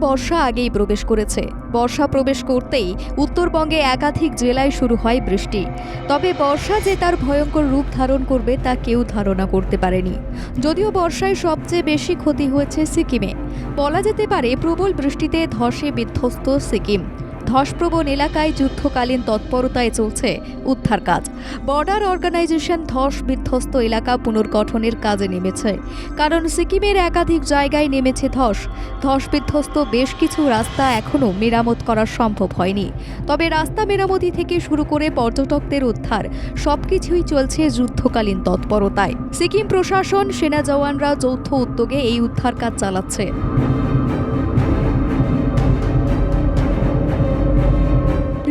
বর্ষা আগেই প্রবেশ করেছে। বর্ষা প্রবেশ করতেই উত্তরবঙ্গে একাধিক জেলায় শুরু হয় বৃষ্টি। তবে বর্ষা যে তার ভয়ঙ্কর রূপ ধারণ করবে তা কেউ ধারণা করতে পারেনি। যদিও বর্ষায় সবচেয়ে বেশি ক্ষতি হয়েছে সিকিমে। বলা যেতে পারে প্রবল বৃষ্টিতে ধসে বিধ্বস্ত সিকিম। ধসপ্রবণ এলাকায় যুদ্ধকালীন তৎপরতায় চলছে উদ্ধার কাজ। বর্ডার অর্গানাইজেশন ধস বিধ্বস্ত এলাকা পুনর্গঠনের কাজে নেমেছে। কারণ সিকিমের একাধিক জায়গায় নেমেছে ধস। ধস বিধ্বস্ত বেশ কিছু রাস্তা এখনও মেরামত করা সম্ভব হয়নি। তবে রাস্তা মেরামতি থেকে শুরু করে পর্যটকদের উদ্ধার, সবকিছুই চলছে যুদ্ধকালীন তৎপরতায়। সিকিম প্রশাসন, সেনা জওয়ানরা যৌথ উদ্যোগে এই উদ্ধার কাজ চালাচ্ছে।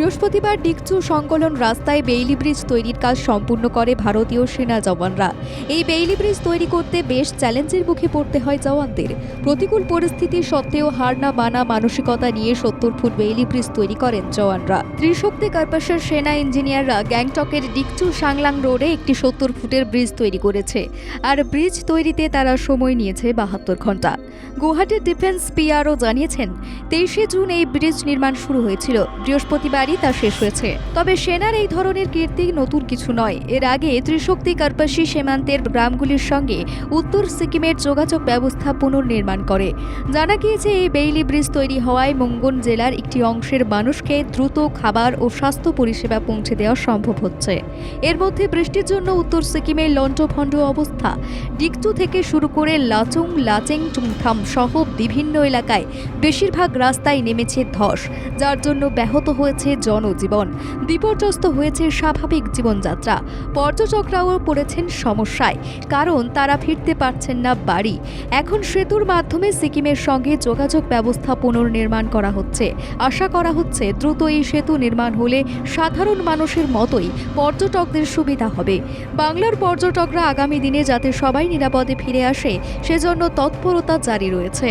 বৃহস্পতিবার ডিকচু সংকলন রাস্তায় বেইলি ব্রিজ তৈরির কাজ সম্পূর্ণ করে ভারতীয় সেনা জওয়ানরা। এই বেইলি ব্রিজ তৈরি করতে বেশ চ্যালেঞ্জের মুখে পড়তে হয় জওয়ানদের। প্রতিকূল পরিস্থিতি সত্ত্বেও হার না মানা মানসিকতা নিয়ে সত্তর ফুট বেইলি ব্রিজ তৈরি করেন জওয়ানরা। ত্রিশক্তি কার্পাসের সেনা ইঞ্জিনিয়াররা গ্যাংটকের ডিকচু সাংলাং রোডে একটি সত্তর ফুটের ব্রিজ তৈরি করেছে। আর ব্রিজ তৈরিতে তারা সময় নিয়েছে বাহাত্তর ঘণ্টা। গুয়াহাটি ডিফেন্স পিআরও জানিয়েছেন, তেইশে জুন এই ব্রিজ নির্মাণ শুরু হয়েছিল। বৃহস্পতিবারই তা শেষ হয়েছে। তবে সেনার এই ধরনের কীর্তি নতুন কিছু নয়। এর আগে ত্রিশক্তি কার্পাসী সীমান্তের গ্রামগুলির সঙ্গে উত্তর সিকিমের যোগাযোগ ব্যবস্থা পুনর্নির্মাণ করে। জানা গিয়েছে, এই বেইলি ব্রিজ তৈরি হওয়ায় মঙ্গন জেলার একটি অংশের মানুষকে দ্রুত খাবার ও স্বাস্থ্য পরিষেবা পৌঁছে দেওয়া সম্ভব হচ্ছে। এর মধ্যে বৃষ্টির জন্য উত্তর সিকিমের লন্ডভন্ড অবস্থা। ডিকচু থেকে শুরু করে লাচুং, লাচেং চুংথাম সহ বিভিন্ন এলাকায় বেশিরভাগ রাস্তায় নেমেছে ধস, যার জন্য ব্যাহত হয়েছে জনজীবন। বিপর্যস্ত হয়েছে স্বাভাবিক জীবনযাত্রা। পর্যটকরাও পড়েছেন সমস্যায়, কারণ তারা ফিরতে পারছেন না বাড়ি। এখন সেতুর মাধ্যমে সিকিমের সঙ্গে যোগাযোগ ব্যবস্থা পুনর্নির্মাণ করা হচ্ছে। আশা করা হচ্ছে দ্রুত এই সেতু নির্মাণ হলে সাধারণ মানুষের মতোই পর্যটকদের সুবিধা হবে। বাংলার পর্যটকরা আগামী দিনে যাতে সবাই নিরাপদে ফিরে আসে, সেজন্য তৎপরতা জারি রয়েছে।